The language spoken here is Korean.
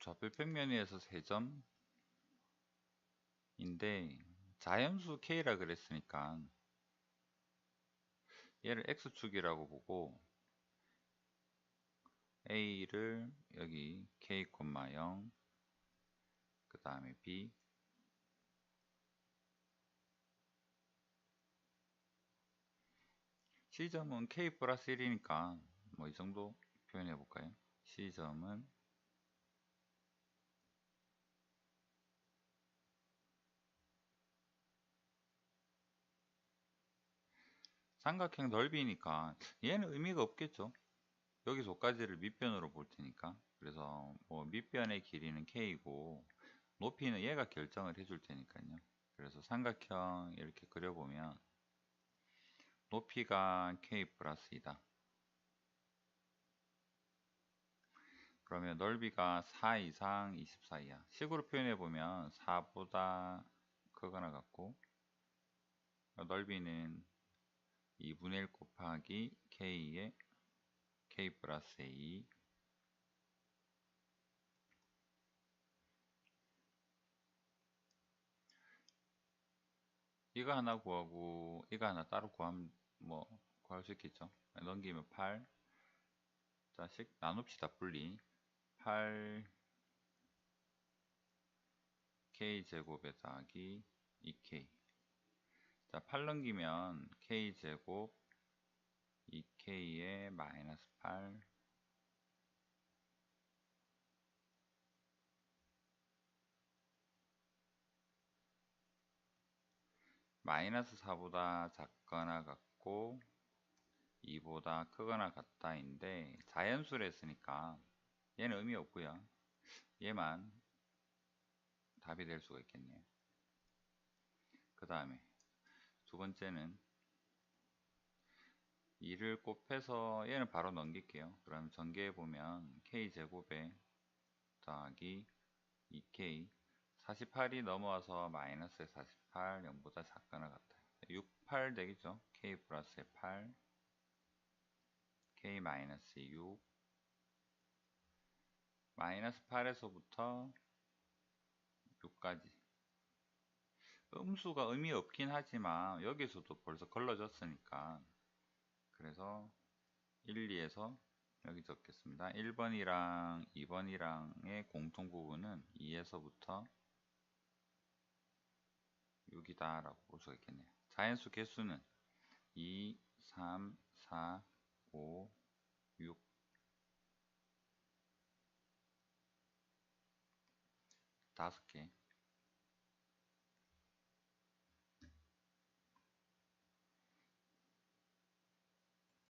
좌표 평면위에서 3점 인데 자연수 K라 그랬으니까 얘를 X축이라고 보고 A를 여기 K, 0, 그 다음에 B C점은 K 플러스 1이니까 뭐 이 정도 표현해 볼까요? C점은 삼각형 넓이니까 얘는 의미가 없겠죠. 여기서까지를 밑변으로 볼 테니까. 그래서 뭐 밑변의 길이는 k이고 높이는 얘가 결정을 해줄 테니까요. 그래서 삼각형 이렇게 그려보면 높이가 k 플러스 2다. 그러면 넓이가 4 이상 24이야. 식으로 표현해 보면 4보다 크거나 같고 넓이는 2분의 1 곱하기 k의 k 플러스 a. 이거 하나 구하고 이거 하나 따로 구하면 뭐 구할 수 있겠죠? 넘기면 8 자식 나눕시다 분리. 8 k제곱에 더하기 2k 자, 8 넘기면 k제곱 2k에 마이너스 8 마이너스 4보다 작거나 같고 2보다 크거나 같다인데 자연수를 했으니까 얘는 의미 없고요. 얘만 답이 될 수가 있겠네요. 그 다음에 두 번째는 2를 곱해서 얘는 바로 넘길게요. 그럼 전개해 보면 k제곱에 더하기 2k 48이 넘어와서 마이너스 48 0보다 작거나 같아요. 68 되겠죠. k 플러스 8 k 마이너스 6 마이너스 8에서부터 6까지 음수가 의미 없긴 하지만 여기서도 벌써 걸러졌으니까 그래서 1, 2에서 여기 적겠습니다. 1번이랑 2번이랑의 공통 부분은 2에서부터 6이다 라고 볼 수가 있겠네요. 자연수 개수는 2, 3, 4, 5, 6 다섯 개